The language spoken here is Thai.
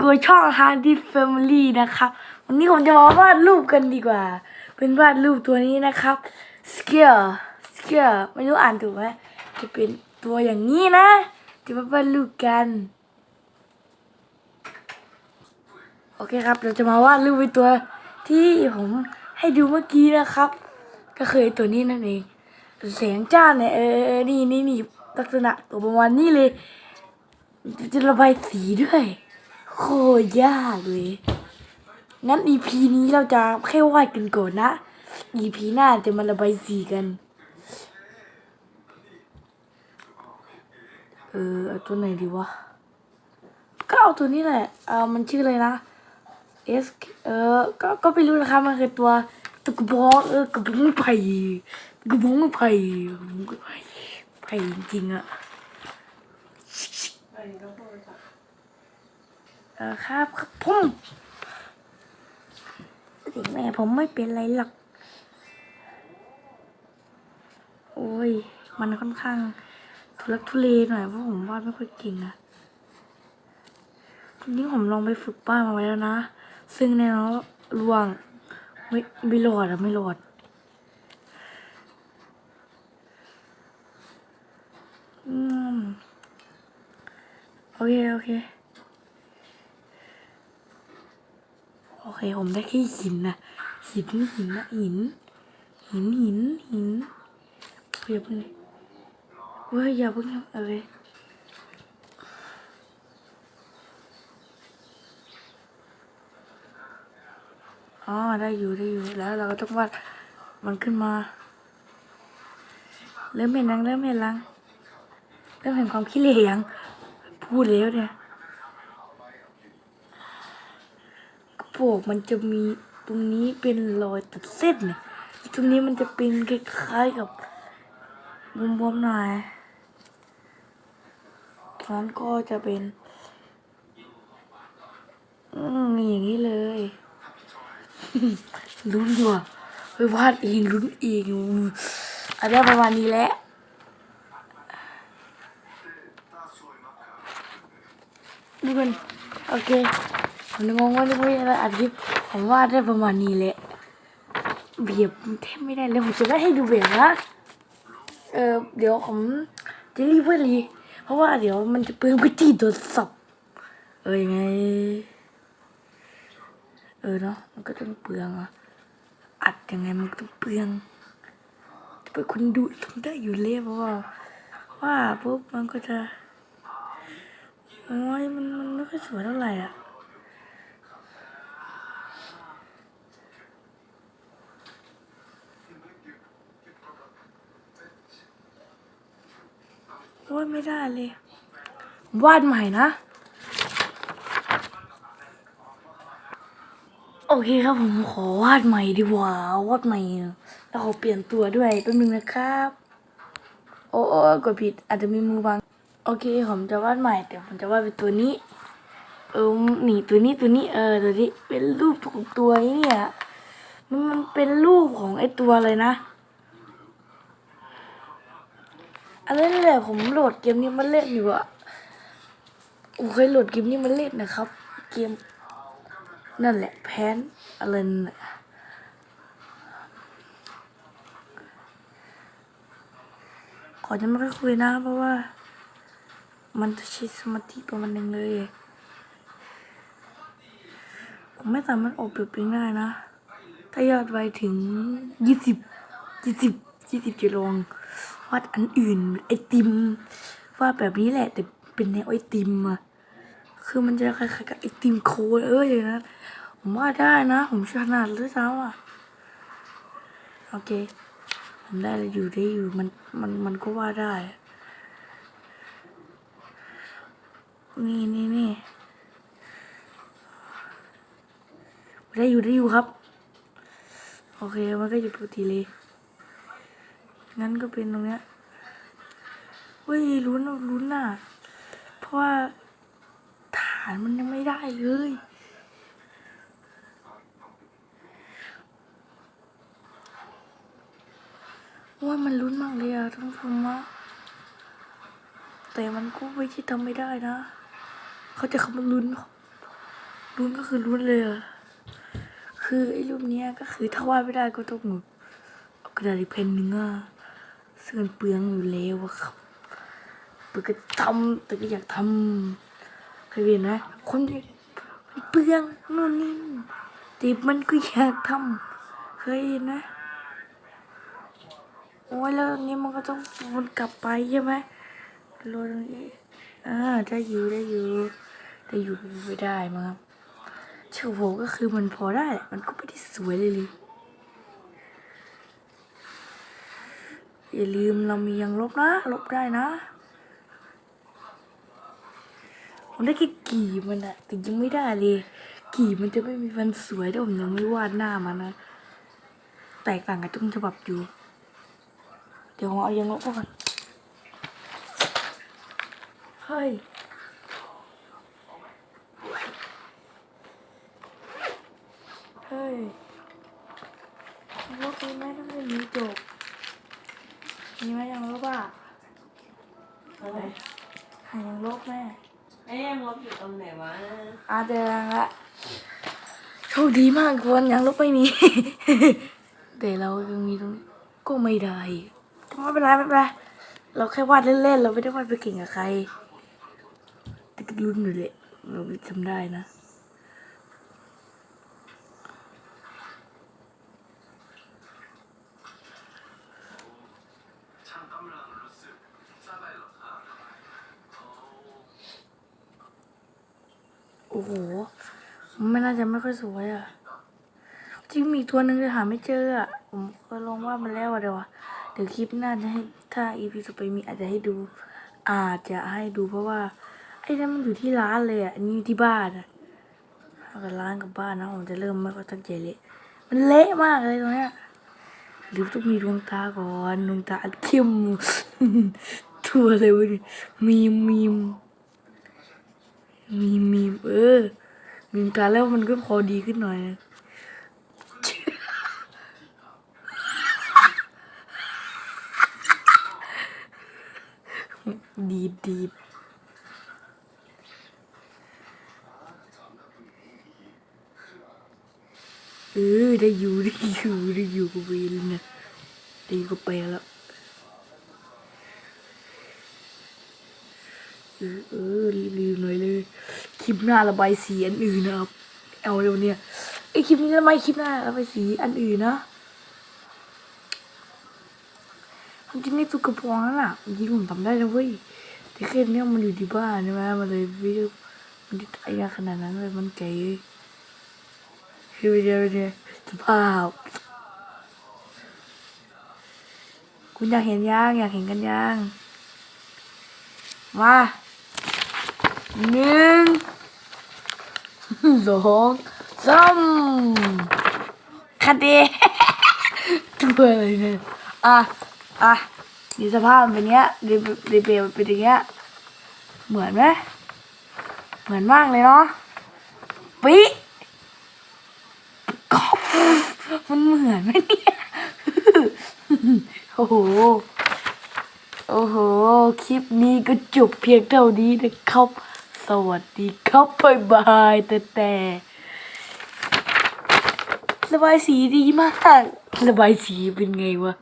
กับช่อง Hardy Family นะครับวันนี้ผมจะมาวาดรูปกันดีกว่า เป็นวาดรูปตัวนี้นะครับ Scare Scare ไม่รู้อ่านถูกไหมจะเป็นตัวอย่างนี้นะจะมาวาดรูปกันโอเคครับ เราจะมาวาดรูปเป็นตัวที่ผมให้ดูเมื่อกี้นะครับ ก็คือตัวนี้นั่นเองแสงจ้าเนี่ยเออนี่นี่นี่ลักษณะตัวประมาณนี้เลยจะระบายสีด้วย โคตรยากเลยงั้น EP นี้เราจะแค่วาดกันก่อนนะ EP หน้าจะมาระบายสีกัน เออเอาตัวไหนดีวะ ก็เอาตัวนี้แหละ เออมันชื่ออะไรนะ S เออ ก็ก็ไม่รู้นะครับมันคือตัวตัวกบอกเออกระบอกไผ่กระบอกไม้ไผ่กระบอกไม้ไผ่ไผ่จริงๆอะ เออครับครับผมเด็กแม่ผมไม่เป็นไรหรอก โอ้ย มันค่อนข้างทุลักทุเลหน่อยเพราะผมวาดไม่ค่อยเก่งอะทีนี้ผมลองไปฝึกป้าดมาไว้แล้วนะ ซึ่งแน่นอนว่าล่วงไม่ไม่รอดอะไม่รอดอืมโอเค โอเค โอเคผมได้แค่หินนะหินหินนะหิน หินหินหินเยอเพิ่งเลยเฮ้ยอย่าเพิ่งอะไรอ๋อได้อยู่ได้อยู่แล้วเราก็ต้องวาดมันขึ้นมาเริ่มเห็นยังเริ่มเห็นยังเริ่มเห็นความขี้เหร่ยังพูดแล้วเนี่ย กระ โปรงมันจะมีตรงนี้เป็นรอยตัดเส้นเนี่ยตรงนี้มันจะเป็นคล้ายๆกับบวมๆหน่อยตรงนั้นก็จะเป็นอืมอย่างนี้เลยลุ้นอยู่อะไปวาดเองลุ้นเองอันนี้ประมาณนี้แหละดูกันโอเค ผมงงว่าจะไม่อะไรอัดคลิปผมวาดได้ประมาณนี้แหละเบียบแทบไม่ได้เลยผมจะไม่ให้ดูแบบนะเออเดี๋ยวผมจะรีบเพื่อรีเพราะว่าเดี๋ยวมันจะเปลืองพื้นที่โทรศัพท์เออยังไงเออเนาะมันก็ต้องเปลืองอะอัดยังไงมันต้องเปลืองจะเป็นคนดูทำได้อยู่เลยเพราะว่าว่าปุ๊บมันก็จะโอ้ยมันมันไม่ค่อยสวยเท่าไหร่อะ อ้ยไม่ได้เลย วาดใหม่นะ โอเคครับผมขอวาดใหม่ดีกว่าวาดใหม่ แล้วขอเปลี่ยนตัวด้วยแป๊บนึงนะครับ โอ้โอ้กดผิดอาจจะมีมือวางโอเคผมจะวาดใหม่แต่ผมจะวาดเป็นตัวนี้ เออหนีตัวนี้ตัวนี้เออตัวนี้เป็นรูปของตัวนี้เนี่ยมันมันเป็นรูปของไอตัวอะไรนะ อันนั้นแหละผมโหลดเกมนี้มาเล่นอยู่อะผมเคยโหลดเกมนี้มาเล่นนะครับ เกม นั่นแหละแพนอะไรน่ะขอจะไม่ค่อยคุยนะเพราะว่า มันจะใช้สมาธิประมาณนึงเลย ผมไม่สามารถออกแบบเองได้นะ ถ้ายอดไวถึงยี่สิบยี่สิบยี่สิบจะลอง วาดอันอื่นไอติมวาดแบบนี้แหละแต่เป็นแนวไอติมอะคือมันจะคล้ายๆกับไอติมโคนเอออย่างนั้นผมว่าได้นะ ผมชนะเลยซ้ำอะโอเค ผมได้เลยอยู่ได้อยู่มันมันมันก็ว่าได้ นี่นี่นี่ได้อยู่ได้อยู่ครับ โอเค มันก็อยู่ปกติเลย งั้นก็เป็นตรงเนี้ยเฮ้ยลุ้นอะลุ้นอะ เพราะว่าฐานมันยังไม่ได้เลยว่ามันลุ้นมากเลยอะท่านผู้ชมว่าแต่มันก็ไม่ใช่ทำไม่ได้นะ เขาจะคำว่าลุ้นลุ้นก็คือลุ้นเลยอะคือไอ้รูปนี้ก็คือถ้าวาดไม่ได้ก็ต้องเอากระดาษอีกเพนหนึ่งอะ ซึ่งมันเปลืองอยู่แล้วอะครับเปลือก็ทำแต่ก็อยากทำเคยเห็นไหมคนเปลืองนู่นนี่แต่มันก็อยากทำเคยเห็นไหมโอ้ยแล้วนี้มันก็ต้องวนกลับไปใช่ไหมโรยตรงนี้อ่าได้อยู่ได้อยู่ได้อยู่ไม่ได้มั้งครับเชลโวก็คือมันพอได้แหละมันก็ไม่ได้สวยเลยเลย อย่าลืมเรามียังลบนะ ลบได้นะผมได้แค่กี่มันอะแต่ยังไม่ได้เลย กี่มันจะไม่มีวันสวยแต่ผมยังไม่วาดหน้ามันนะแตกต่างกับต้นฉบับอยู่ เดี๋ยวผมเอายังลบก่อนเฮ้ย เฮ้ยลบมีไหมถ้าไม่มีจบ มีไหมยังลบอะอะไรหายังลบแม่เอ๊ะลบอยู่ตรงไหนวะอาเจอแล้วละโชคดีมากคนยังลบไม่มี แต่เรายังมีตรงนี้ก็ไม่ได้อีกแต่ไม่เป็นไรไม่เป็นไรเราแค่วาดเล่นๆเราไม่ได้วาดไปเก่งกับใครแต่ก็รุ่นอยู่เลยเราทำได้นะ อ้โหไม่น่าจะไม่ค่อยสวยอะ จริงมีตัวหนึ่งแต่หาไม่เจออะ ผมก็ลองว่ามันแล้วอะเดี๋ยวเดี๋ยวคลิปหน้าจะให้ถ้าอีพีต่อไปมีอาจจะให้ดู อาจจะให้ดูเพราะว่า ไอ้นั่นมันอยู่ที่ร้านเลยอะนนี้อยู่ที่บ้านอะถ้ากับร้านกับบ้านนะผมจะเริ่มไม่ค่อยตั้งใจเละมันเละมากเลยตรงเนี้ยหรือต้องมีดวงตาก่อนดวงตาอันเข้มตัวอะไรวะเนี่ยมีมมี มมีมีมเออมีมตาแล้วมันก็พอดีขึ้นหน่อยนะดีดดีดเออได้อยู่ได้อยู่ได้อยู่กับเวรเนี่ยได้อยู่กับแปรแล้ว เออเออรีบๆหน่อยเลย คลิปหน้าระบายสีอันอื่นนะครับเอาเร็วเนี่ยไอคลิปนี้ทำไมคลิปหน้าระบายสีอันอื่นนะความจริงในตุกระปองนั่นน่ะจริงผมทำได้นะเว้ยแต่แค่เนี้ยมันอยู่ที่บ้านใช่ไหมมันเลยวิดีโอมันได้ไอ้ยาขนาดนั้นเลยมันเก๋คือวิดีโอเนี่ยสภาพคุณอยากเห็นยังอยากเห็นกันยังมา หนึ่งสองสามคดีตัวอะไรเนี่ยอะอะดีสภาพเป็นเนี้ยดีดีเปลเป็นอย่างเงี้ย เหมือนไหมเหมือนมากเลยเนาะปิ๊กอบมันเหมือนไหมเนี่ยโอ้โห โอ้โห คลิปนี้ก็จบเพียงเท่านี้นะครับ สวัสดีครับบายบายแต่แต่ระบายสีดีมากระบายสีเป็นไงวะ